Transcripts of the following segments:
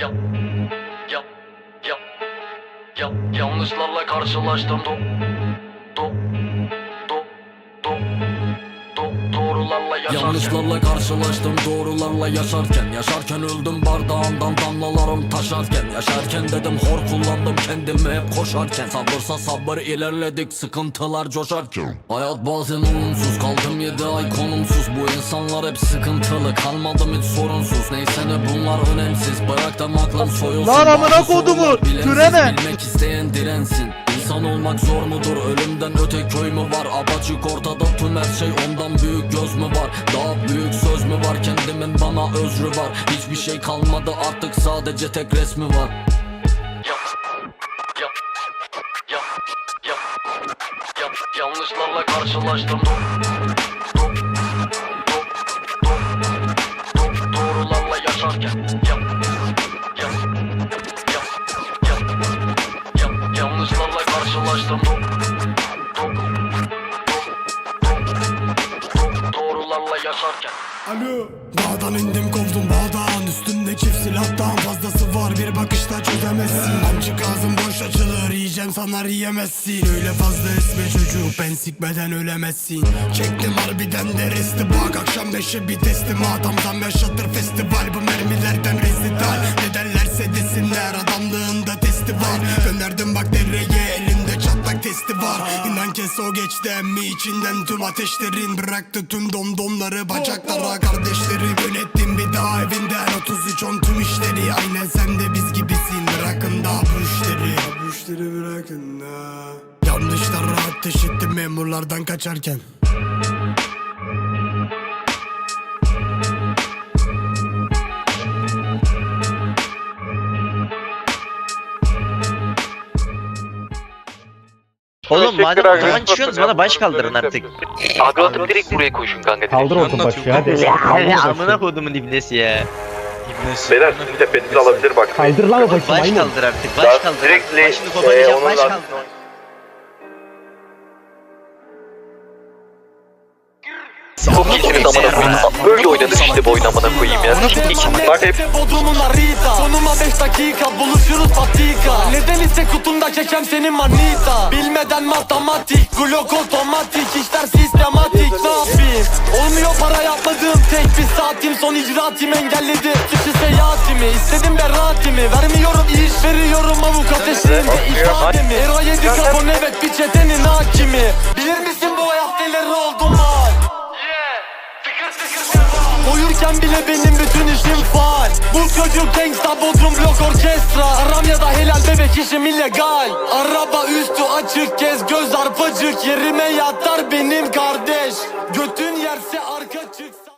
Ya, ya, ya, ya, yanlışlarla karşılaştım. Do, do, doğrularla yaşarken. Yanlışlarla karşılaştım doğrularla yaşarken. Yaşarken öldüm bardağımdan damlalarım taşarken. Yaşarken dedim hor kullandım kendimi hep koşarken. Sabırsa sabır ilerledik sıkıntılar coşarken. Hayat bazen olumsuz kaldım yedi ay konumsuz. Bu insanlar hep sıkıntılı kalmadım hiç sorunsuz. Neyse ne bunlar önemsiz bıraktım aklım soyulsun. Lan amına kodumu, türeme. Bilmek isteyen dirensin İnsan olmak zor mudur? Ölümden öte köy mü var? Apaçık ortada tüm her şey ondan büyük göz mü var? Daha büyük söz mü var? Kendimin bana özrü var. Hiçbir şey kalmadı artık sadece tek resmi var. Ya, ya, ya, ya, ya, yanlışlarla karşılaştım yaşarken Alo. Dağdan indim kovdum bağdan Üstümde çift silahtan fazlası var Bir bakışta çözemezsin. Amcık ağzım boş açılır Yiyeceğim sanar yiyemezsin. Öyle fazla esme çocuk Ben sikmeden ölemezsin. Çektim harbiden de resti bak Akşam beşe bir teslim. Adam zam yaşatır festival Bu mermilerden rezital. Ne derlerse desinler Adamlığında testi var. Gönderdim bak dereye Var. İnan kes o geçti emmi. İçinden tüm ateşlerin Bıraktı tüm domdomları. Bacaklara kardeşleri Yönettim. Bir daha evinden 33 on tüm işleri. Aynen sen de biz gibisin. Bırakın daha bu işleri. Bu işleri bırakın da. Yanlışlara ateş ettim memurlardan kaçarken Oğlum madem o zaman çıkıyorsunuz bana baş kaldırın artık. Abi atıp direkt buraya koşun kanka. Kaldır orta başı hadi. Ya Kaldır amına kodumun ibnesi ya. Beyler sizin tepenizi alabilir bak. Kaldır lan o başı Baş kaldır artık baş kaldır. direkt Başını koparacağım e, baş kaldır. Çok iyisiniz amına koyayım. Böyle oynanır işte bu oyun amına koyayım ya. Bak hep Bodrumun harita Sonuma 5 dakika buluşuruz patika. Neden ise kutumda çekem senin manita. Bilmeden matematik Glock otomatik işler sistematik. Ne yapayım? Olmuyor para yapmadığım tek bir saatim. Son icraatim engelledi Suçu seyahatimi İstedim beraatimi Vermiyorum iş veriyorum avukat eşliğinde ifademi. Era yedi karbon evet bir çetenin hakimi. Bilir misin bu hayat neler oldu? Mal Uyurken bile benim bütün işim faal. Bu çocuk gangsta bodrum blok orkestra. Aram ya da helal bebek işim illegal. Araba üstü açık kez göz arpacık. Yerime yatar benim kardeş. Götün yerse arka çıksa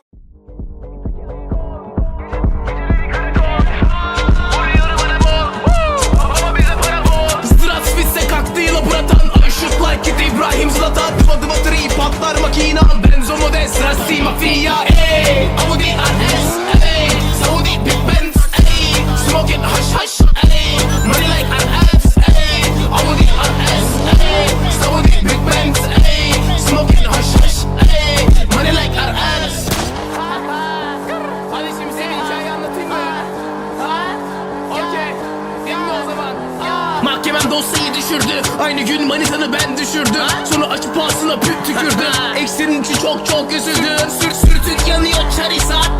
Mahkemem dosyayı düşürdü. Aynı gün manitanı ben düşürdüm. Sonra açıp ağzına püt tükürdü Eksenin için çok çok üzüldüm Sürt sürtük yanıyor çarisat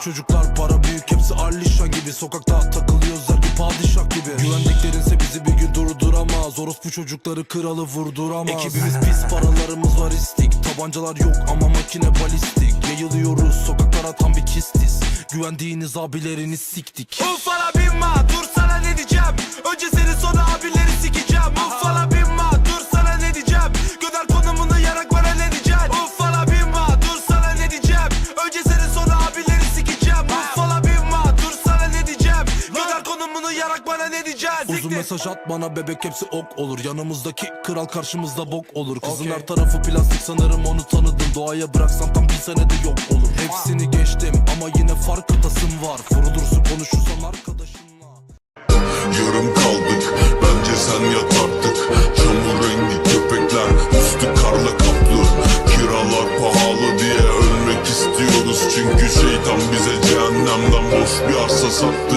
çocuklar para büyük hepsi Alişan gibi. Sokakta takılıyoruz her padişah gibi. Güvendiklerinse bizi bir gün durduramaz. Orospu çocukları kralı vurduramaz. Ekibimiz pis paralarımız var istik. Tabancalar yok ama makine balistik. Yayılıyoruz sokaklara tam bir kistiz. Güvendiğiniz abilerini siktik. Ufala binma dur Uzun mesaj at bana bebek hepsi ok olur. Yanımızdaki kral karşımızda bok olur. Kızın her tarafı plastik sanırım onu tanıdım. Doğaya bıraksam tam bir senede yok olur. Hepsini geçtim ama yine fark atasım var. Vurulursun konuşursan arkadaşınla Yarım kaldık bence sen yat artık. Çamur rengi köpekler üstü karla kaplı. Kiralar pahalı diye ölmek istiyoruz. Çünkü şeytan bize cehennemden boş bir arsa sattı